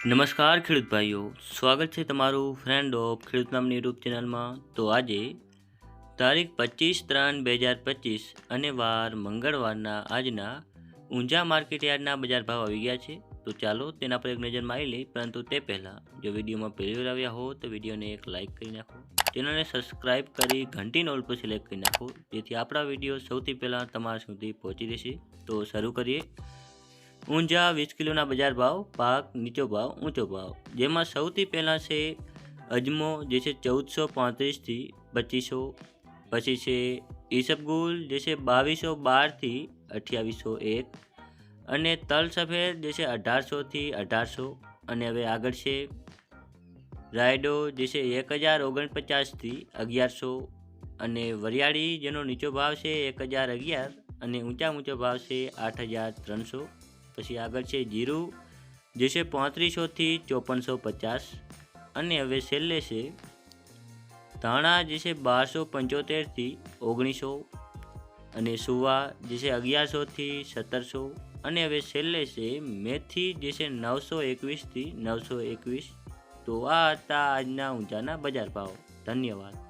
નમસ્કાર ખેડૂત ભાઈઓ, સ્વાગત છે તમારું ફ્રેન્ડ ઓફ ખેડૂત નામની યુટ્યુબ ચેનલમાં તો આજે તારીખ પચીસ ત્રણ બે હજાર પચીસ અને વાર મંગળવારના આજના ઊંઝા માર્કેટ યાર્ડના બજાર ભાવ આવી ગયા છે. તો ચાલો તેના પર એક નજર મારી લઈ પરંતુ તે પહેલાં, જો વિડીયોમાં પહેલી આવ્યા હો, તો વિડીયોને એક લાઇક કરી નાખો. ચેનલને સબસ્ક્રાઇબ કરી ઘંટી નોલ પર સિલેક્ટ કરી નાખો, જેથી આપણા વીડિયો સૌથી પહેલાં તમારા સુધી પહોંચી રહેશે. તો શરૂ કરીએ. ઊંઝા વીસ કિલોના બજાર ભાવ, પાક નીચો ભાવ, ઊંચો ભાવ. જેમાં સૌથી પહેલાં છે અજમો, જે છે ચૌદસો પાંત્રીસથી પચીસો, પછી છે ઈસબગુલ જે છે બાવીસો બારથી અઠ્યાવીસો એક, અને તલ સફેદ, જે છે અઢારસોથી અઢારસો, અને હવે આગળ છે રાયડો, જે છે એક હજાર ઓગણપચાસથી અગિયારસો, અને વરિયાળી, જેનો નીચો ભાવ છે એક હજાર અગિયાર, અને ઊંચા ઊંચો ભાવ છે આઠ હજાર ત્રણસો. પછી આગળ છે જીરું, જે છે પાંત્રીસોથી ચોપનસો પચાસ. અને હવે છેલ્લે છે ધાણા, જે છે બારસો પંચોતેરથી ઓગણીસો. અને સુવા, જે છે અગિયારસોથી સત્તરસો. અને હવે છેલ્લે છે મેથી, જે છે નવસો એકવીસથી નવસો એકવીસ. તો આ હતા આજના ઊંચાના બજાર ભાવ. ધન્યવાદ.